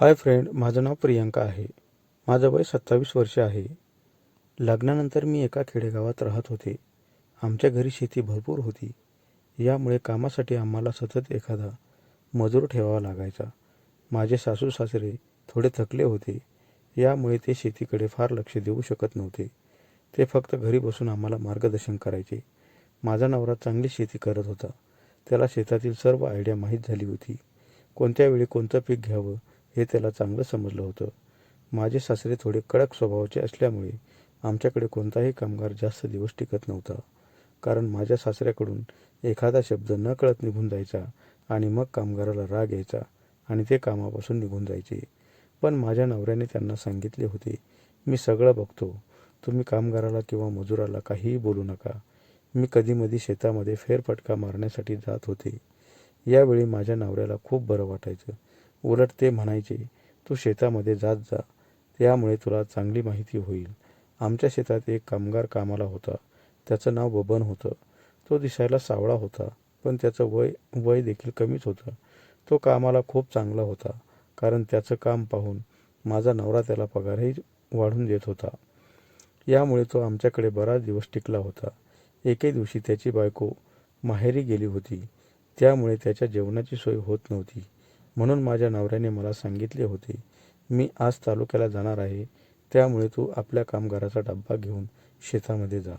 Hi friend माझं नाव प्रियंका आहे. माझं वय सत्तावीस वर्ष आहे. लग्नानंतर मी एका खेडेगावात राहत होते. आमच्या घरी शेती भरपूर होती. यामुळे कामासाठी आम्हाला सतत एखादा मजूर ठेवावा लागायचा. माझे सासू सासरे थोडे थकले होते. यामुळे ते शेतीकडे फार लक्ष देऊ शकत नव्हते. ते फक्त घरी बसून आम्हाला मार्गदर्शन करायचे. माझा नवरा चांगली शेती करत होता. त्याला शेतातील सर्व आयडिया माहीत झाली होती. कोणत्या वेळी कोणतं पीक घ्यावं हे त्याला चांगलं समजलं होतं. माझे सासरे थोडे कडक स्वभावाचे असल्यामुळे आमच्याकडे कोणताही कामगार जास्त दिवस टिकत नव्हता. कारण माझ्या सासऱ्याकडून एखादा शब्द न कळत निघून जायचा आणि मग कामगाराला राग यायचा आणि ते कामापासून निघून जायचे. पण माझ्या नवऱ्याने त्यांना सांगितले होते मी सगळं बघतो. तुम्ही कामगाराला किंवा मजुराला काहीही बोलू नका. मी कधीमधी शेतामध्ये फेरफटका मारण्यासाठी जात होते. यावेळी माझ्या नवऱ्याला खूप बरं वाटायचं. उलट ते म्हणायचे तू शेतामध्ये जात जा त्यामुळे तुला चांगली माहिती होईल. आमच्या शेतात एक कामगार कामाला होता. त्याचं नाव बबन होतं. तो दिसायला सावळा होता पण त्याचं वय वय देखील कमीच होतं. तो कामाला खूप चांगला होता कारण त्याचं काम पाहून माझा नवरा त्याला पगारही वाढून देत होता. यामुळे तो आमच्याकडे बराच दिवस टिकला होता. एके दिवशी त्याची बायको माहेरी गेली होती. त्यामुळे त्याच्या जेवणाची सोय होत नव्हती. म्हणून माझ्या नवऱ्याने मला सांगितले होते मी आज तालुक्याला जाणार आहे त्यामुळे तू आपल्या कामगाराचा डब्बा घेऊन शेतामध्ये जा.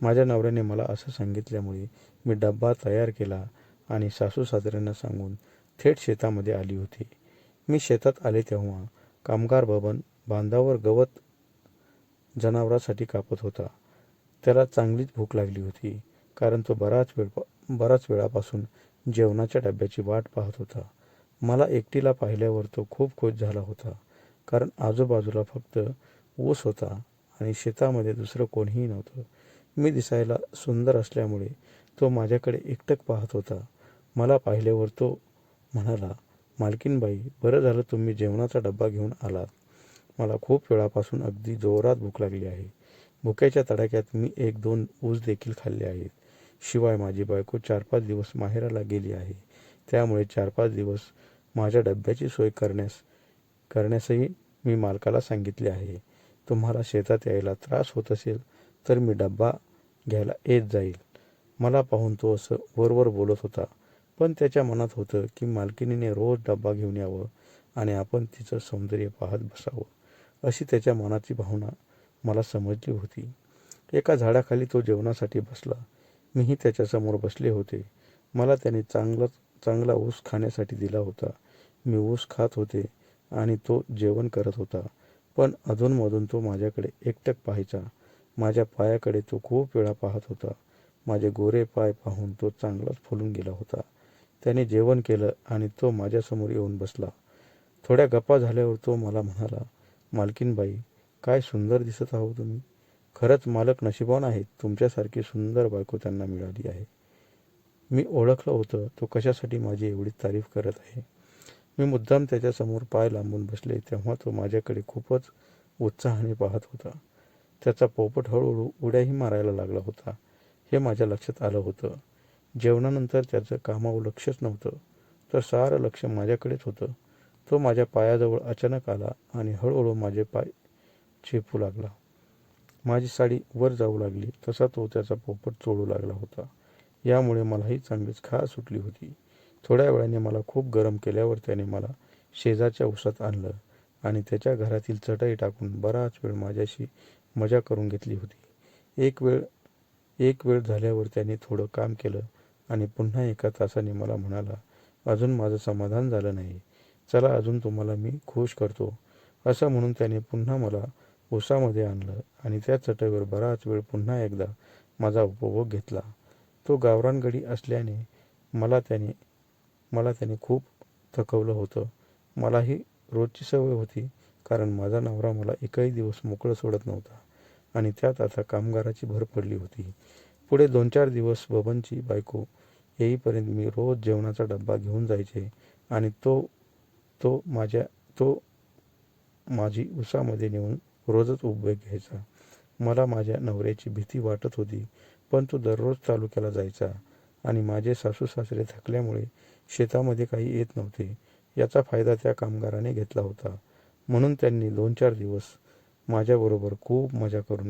माझ्या नवऱ्याने मला असं सांगितल्यामुळे मी डब्बा तयार केला आणि सासू सासऱ्यांना सांगून थेट शेतामध्ये आली होती. मी शेतात आले तेव्हा कामगार भवन बांधावर गवत जनावरासाठी कापत होता. त्याला चांगलीच भूक लागली होती कारण तो बराच वेळ बराच वेळापासून जेवणाच्या डब्याची वाट पाहत होता. मला एकटीला पाहिल्यावर तो खूप खुश झाला होता. कारण आजूबाजूला फक्त ऊस होता आणि शेतामध्ये दुसरं कोणीही नव्हतं. मी दिसायला सुंदर असल्यामुळे तो माझ्याकडे एकटक पाहत होता. मला पाहिल्यावर तो म्हणाला मालकीनबाई बरं झालं तुम्ही जेवणाचा डब्बा घेऊन आलात. मला खूप वेळापासून अगदी जोरात भूक लागली आहे. भुक्याच्या तडाक्यात मी एक दोन ऊस देखील खाल्ले आहेत. शिवाय माझी बायको चार पाच दिवस माहेराला गेली आहे. त्यामुळे चार पाच दिवस माझ्या डब्याची सोय करण्यास करण्यासही मी मालकाला सांगितले आहे. तुम्हाला शेतात यायला त्रास होत असेल तर मी डब्बा घ्यायला येत जाईल. मला पाहून तो असं वरवर बोलत होता. पण त्याच्या मनात होतं की मालकिनीने रोज डब्बा घेऊन यावं आणि आपण तिचं सौंदर्य पाहत बसावं अशी त्याच्या मनाची भावना मला समजली होती. एका झाडाखाली तो जेवणासाठी बसला. मीही त्याच्यासमोर बसले होते. मला त्याने चांगलंच चांगला ऊस खाण्यासाठी दिला होता. मी ऊस खात होते आणि तो जेवण करत होता. पण अधूनमधून तो माझ्याकडे एकटक पाहायचा. माझ्या पायाकडे तो खूप वेळा पाहत होता. माझे गोरे पाय पाहून तो चांगलाच फुलून गेला होता. त्याने जेवण केलं आणि तो माझ्यासमोर येऊन बसला. थोड्या गप्पा झाल्यावर तो मला म्हणाला मालकीनबाई काय सुंदर दिसत आहो तुम्ही. खरंच मालक नशिबान आहेत. तुमच्यासारखी सुंदर बायको त्यांना मिळाली आहे. मी ओळखलं होतं तो कशासाठी माझी एवढी तारीफ करत आहे? मी मुद्दाम त्याच्यासमोर पाय लांबून बसले तेव्हा तो माझ्याकडे खूपच उत्साहाने पाहत होता. त्याचा पोपट हळूहळू उड्याही मारायला लागला होता. हे माझ्या लक्षात आलं होतं. जेवणानंतर त्याचं कामावर लक्षच नव्हतं तर सारं लक्ष माझ्याकडेच होतं. तो माझ्या पायाजवळ अचानक आला आणि हळूहळू माझे पाय चेपू लागला. माझी साडी वर जाऊ लागली तसा तो त्याचा पोपट चोळू लागला होता. यामुळे मलाही चांगलीच खा सुटली होती. थोड्या वेळाने मला खूप गरम केल्यावर त्याने मला शेजारच्या उसात आणलं आणि त्याच्या घरातील चटई टाकून बराच वेळ माझ्याशी मजा करून घेतली होती. एक वेळ एक वेळ झाल्यावर त्याने थोडं काम केलं आणि पुन्हा एका तासाने मला म्हणाला अजून माझं समाधान झालं नाही. चला अजून तुम्हाला मी खुश करतो. असं म्हणून त्याने पुन्हा मला उसामध्ये आणलं आणि त्या चटईवर बराच वेळ पुन्हा एकदा माझा उपभोग घेतला. तो गावरानगडी असल्याने मला त्याने मला त्याने खूप थकवलं होतं. मलाही रोजची सवय होती कारण माझा नवरा मला एकही दिवस मोकळं सोडत नव्हता आणि त्यात आता कामगाराची भर पडली होती. पुढे दोन चार दिवस बबनची बायको येईपर्यंत मी रोज जेवणाचा डब्बा घेऊन जायचे आणि तो तो माझ्या तो माझी उसामध्ये नेऊन रोजच उभे घ्यायचा. मला माझ्या नवऱ्याची भीती वाटत होती. पण तो दररोज तालुक्याला जायचा आणि माझे सासू सासरे थकल्यामुळे शेतामध्ये काही येत नव्हते याचा फायदा त्या कामगाराने घेतला होता. म्हणून त्यांनी दोन चार दिवस माझ्याबरोबर खूप मजा करून